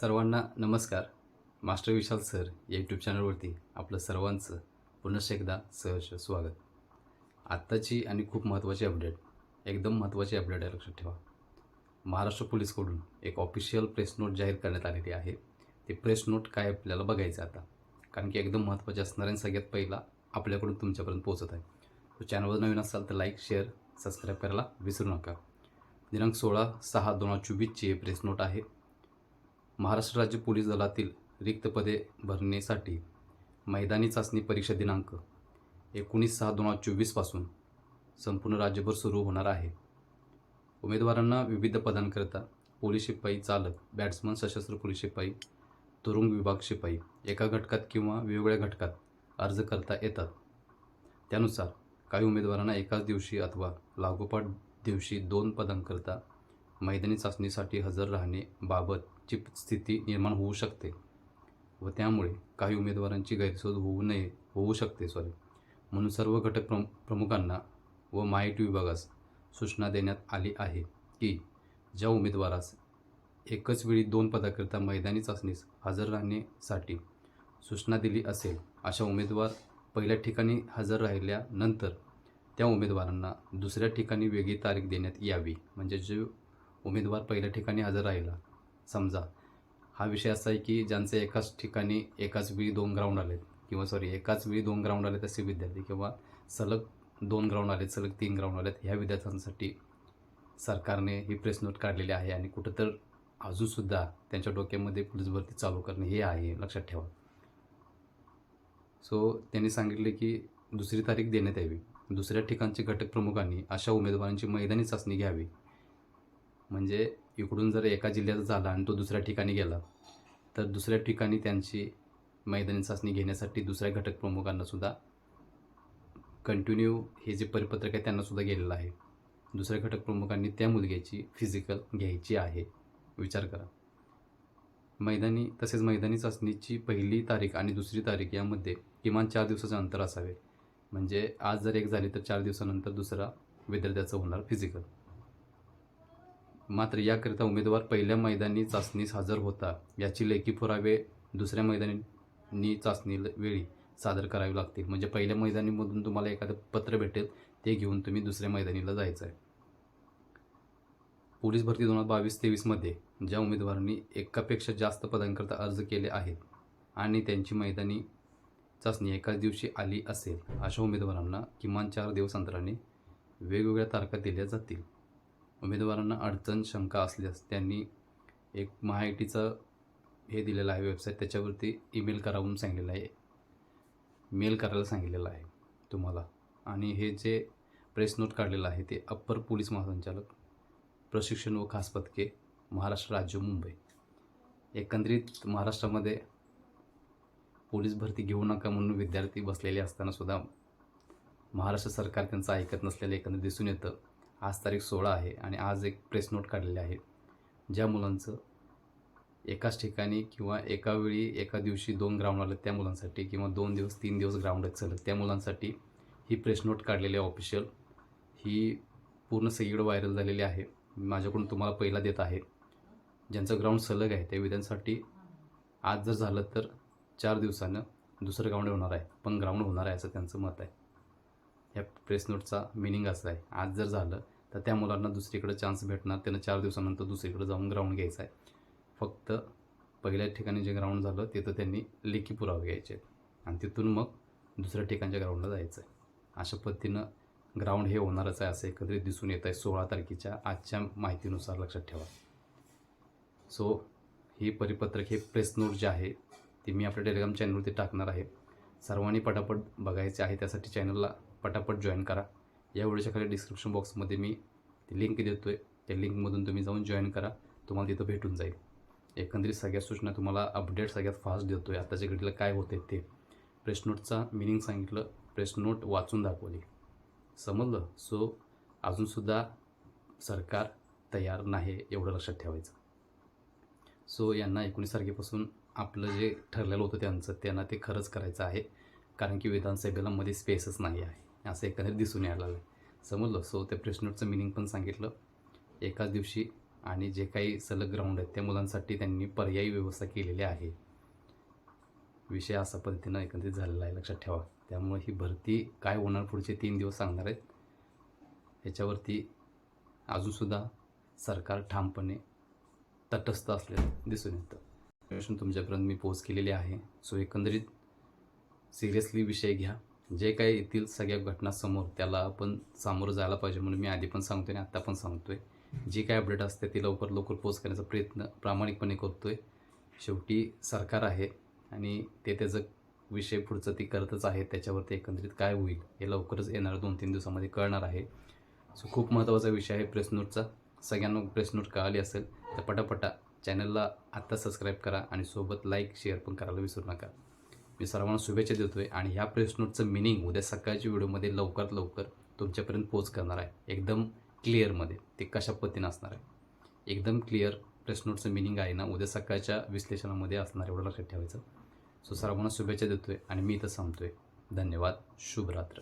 सर्वांना नमस्कार. Master Vishal sir या यूट्यूब चॅनलवरती आपलं सर्वांचं पुनश्च एकदा सहर्ष स्वागत. आत्ताची आणि खूप महत्त्वाची अपडेट एकदम महत्त्वाची अपडेट आहे लक्षात ठेवा. महाराष्ट्र पोलीसकडून एक ऑफिशियल प्रेस नोट जाहीर करण्यात आलेली आहे. ते प्रेस नोट काय आपल्याला बघायचं आता? कारण की एकदम महत्त्वाचे असणाऱ्या आणि सगळ्यात पहिला आपल्याकडून तुमच्यापर्यंत पोहोचत आहे. तो चॅनलवर नवीन असाल तर लाईक शेअर सबस्क्राईब करायला विसरू नका. दिनांक सोळा सहा दोन हजार चोवीसची हे प्रेस नोट आहे. महाराष्ट्र राज्य पोलीस दलातील रिक्त पदे भरण्यासाठी मैदानी चाचणी परीक्षा दिनांक एकोणीस सहा दोन हजार चोवीसपासून संपूर्ण राज्यभर सुरू होणार आहे. उमेदवारांना विविध पदांकरिता पोलीस शिपाई चालक बॅट्समन सशस्त्र पोलीस शिपाई तुरुंग विभाग शिपाई एका घटकात किंवा वेगवेगळ्या घटकात अर्ज करता येतात. त्यानुसार काही उमेदवारांना एकाच दिवशी अथवा लागोपाठ दिवशी दोन पदांकरिता मैदानी चाचणीसाठी हजर राहणेबाबतची स्थिती निर्माण होऊ शकते व त्यामुळे काही उमेदवारांची गैरसोय होऊ नये होऊ शकते सॉरी म्हणून सर्व घटक प्रम प्रमुखांना व माहिती विभागास सूचना देण्यात आली आहे की ज्या उमेदवारास एकच वेळी दोन पदाकरिता मैदानी चाचणीस हजर राहण्यासाठी सूचना दिली असेल अशा उमेदवार पहिल्या ठिकाणी हजर राहिल्यानंतर त्या उमेदवारांना दुसऱ्या ठिकाणी वेगळी तारीख देण्यात यावी. म्हणजे जे उमेदवार पहिल्या ठिकाणी हजर राहिला. समजा हा विषय असा आहे की ज्यांचे एकाच ठिकाणी एकाच वेळी दोन ग्राउंड आलेत किंवा सॉरी एकाच वेळी दोन ग्राउंड आलेत असे विद्यार्थी किंवा सलग दोन ग्राउंड आलेत सलग तीन ग्राउंड आलेत ह्या विद्यार्थ्यांसाठी सरकारने ही प्रेस नोट काढलेली आहे आणि कुठं तर अजूनसुद्धा त्यांच्या डोक्यामध्ये पोलीस भरती चालू करणे हे आहे लक्षात ठेवा. सो त्यांनी सांगितले की दुसरी तारीख देण्यात यावी. दुसऱ्या ठिकाणचे घटक प्रमुखांनी अशा उमेदवारांची मैदानी चाचणी घ्यावी. म्हणजे इकडून जर एका जिल्ह्याचा झाला आणि तो दुसऱ्या ठिकाणी गेला तर दुसऱ्या ठिकाणी त्यांची मैदानी चाचणी घेण्यासाठी दुसऱ्या घटक प्रमुखांनासुद्धा कंटिन्यू हे जे परिपत्रक आहे त्यांनासुद्धा गेलेलं आहे. दुसऱ्या घटक प्रमुखांनी त्या मुलग्याची फिजिकल घ्यायची आहे. विचार करा. मैदानी तसेच मैदानी चाचणीची पहिली तारीख आणि दुसरी तारीख यामध्ये किमान चार दिवसाचं अंतर असावे. म्हणजे आज जर एक झाली तर चार दिवसानंतर दुसरा विद्यार्थ्याचं होणार फिजिकल मात्र याकरिता उमेदवार पहिल्या मैदानी चाचणीस हजर होता. याची लेखी पुरावे दुसऱ्या मैदानी चाचणी वेळी सादर करावे लागतील. म्हणजे पहिल्या मैदानीमधून तुम्हाला एखादं पत्र भेटेल ते घेऊन तुम्ही दुसऱ्या मैदानीला जायचं आहे पोलीस भरती दोन हजार बावीस तेवीसमध्ये ज्या उमेदवारांनी एकापेक्षा जास्त पदांकरता अर्ज केले आहेत आणि त्यांची मैदानी चाचणी एकाच दिवशी आली असेल अशा उमेदवारांना किमान चार दिवस अंतराने वेगवेगळ्या तारखा दिल्या जातील. उमेदवारांना अडचण शंका असल्यास त्यांनी एक महाआयटीचं हे दिलेलं आहे वेबसाईट त्याच्यावरती ईमेल करा म्हणून सांगितलेलं आहे. मेल करायला सांगितलेलं आहे तुम्हाला. आणि हे जे प्रेस नोट काढलेलं आहे ते अप्पर पोलीस महासंचालक प्रशिक्षण व खास पथके महाराष्ट्र राज्य मुंबई. एकंदरीत महाराष्ट्रामध्ये पोलीस भरती घेऊ नका म्हणून विद्यार्थी बसलेले असतानासुद्धा महाराष्ट्र सरकार त्यांचं ऐकत नसलेलं एकंदरीत दिसून येतं. आज तारीख सोळा आहे आणि आज एक प्रेस नोट काढलेली आहे ज्या मुलांचं एकाच ठिकाणी किंवा एका वेळी एका दिवशी दोन ग्राउंड आलं त्या मुलांसाठी किंवा दोन दिवस तीन दिवस ग्राउंड आहेत त्या मुलांसाठी ही प्रेस नोट काढलेली आहे ऑफिशियल ही पूर्ण सगळीकडे व्हायरल झालेली आहे. माझ्याकडून तुम्हाला पहिला देत आहे. ज्यांचं ग्राउंड सलग आहे त्या विद्यांसाठी आज जर झालं तर चार दिवसानं दुसरं ग्राउंड होणार आहे. पण ग्राउंड होणार आहे असं त्यांचं मत आहे. ह्या प्रेस नोटचा मिनिंग असं आहे. आज जर झालं तर त्या मुलांना दुसरीकडे चान्स भेटणार. त्यांना चार दिवसानंतर दुसरीकडे जाऊन ग्राउंड घ्यायचं आहे. फक्त पहिल्या ठिकाणी जे ग्राउंड झालं तिथं त्यांनी लेखी पुरावे घ्यायचे आहेत. आणि तिथून मग दुसऱ्या ठिकाणच्या ग्राउंडला जायचं आहे. अशा पद्धतीनं ग्राउंड हे होणारच आहे असं एकत्रित दिसून येत आहे. सोळा तारखेच्या आजच्या माहितीनुसार लक्षात ठेवा. सो ही परिपत्रक हे प्रेस नोट जे आहे ते मी आपल्या टेलिग्राम चॅनलवरती टाकणार आहे. सर्वांनी पटापट बघायचे आहे. त्यासाठी चॅनलला पटापट जॉईन करा. या व्हिडिओच्या खाली डिस्क्रिप्शन बॉक्समध्ये मी ती लिंक देतो आहे त्या लिंकमधून तुम्ही जाऊन जॉईन करा. तुम्हाला तिथं भेटून जाईल. एकंदरीत सगळ्या सूचना तुम्हाला अपडेट सगळ्यात फास्ट देतो आहे आताच्या घडीला काय होते ते. प्रेस नोटचा मिनिंग सांगितलं. प्रेस नोट वाचून दाखवली. समजलं? सो अजूनसुद्धा सरकार तयार नाही एवढं लक्षात ठेवायचं. सो यांना एकोणीस तारखेपासून आपलं जे ठरलेलं होतं त्यांचं त्यांना ते खरंच करायचं आहे. कारण की विधानसभेला मध्ये स्पेसच नाही आहे. असं एकंदरीत दिसून यायला लागलं समजलं? सो त्या प्रेसनोटचं मिनिंग पण सांगितलं. एकाच दिवशी आणि जे काही सलग ग्राउंड आहेत त्या मुलांसाठी त्यांनी पर्यायी व्यवस्था केलेली आहे. विषय असा पद्धतीनं एकंदरीत झालेला आहे लक्षात ठेवा. त्यामुळे ही भरती काय होणार पुढचे तीन दिवस सांगणार आहेत. ह्याच्यावरती अजूनसुद्धा सरकार ठामपणे तटस्थ असलेलं दिसून येतं. तुमच्यापर्यंत मी पोच केलेली आहे. सो एकंदरीत सिरियसली विषय घ्या. जे काही येतील सगळ्या घटना समोर त्याला आपण सामोरं जायला पाहिजे म्हणून मी आधी पण सांगतो आणि आत्ता पण सांगतोय. जी काय अपडेट असते ती लवकर लवकर पोच करण्याचा प्रयत्न प्रामाणिकपणे करतो आहे शेवटी सरकार आहे आणि ते त्याचं विषय पुढचं ती करतच आहे. त्याच्यावरती एकंदरीत काय होईल हे लवकरच येणार दोन तीन दिवसामध्ये कळणार आहे. सो खूप महत्त्वाचा विषय आहे प्रेस नोटचा सगळ्यांना प्रेस नोट कळाली असेल तर पटापटा चॅनलला आत्ता सबस्क्राईब करा आणि सोबत लाईक शेअर पण करायला विसरू नका. मी सर्वांना शुभेच्छा देतो आहे आणि ह्या प्रेस नोटचं मिनिंग उद्या सकाळच्या व्हिडिओमध्ये लवकरात लवकर तुमच्यापर्यंत पोच करणार आहे. एकदम क्लिअरमध्ये ते कशा पद्धतीनं असणार आहे? एकदम क्लिअर प्रेस नोटचं मिनिंग आहे ना उद्या सकाळच्या विश्लेषणामध्ये असणार एवढं लक्षात ठेवायचं. सो सर्वांना शुभेच्छा देतो आहे आणि मी इथं सांगतो आहे धन्यवाद. शुभरात्र.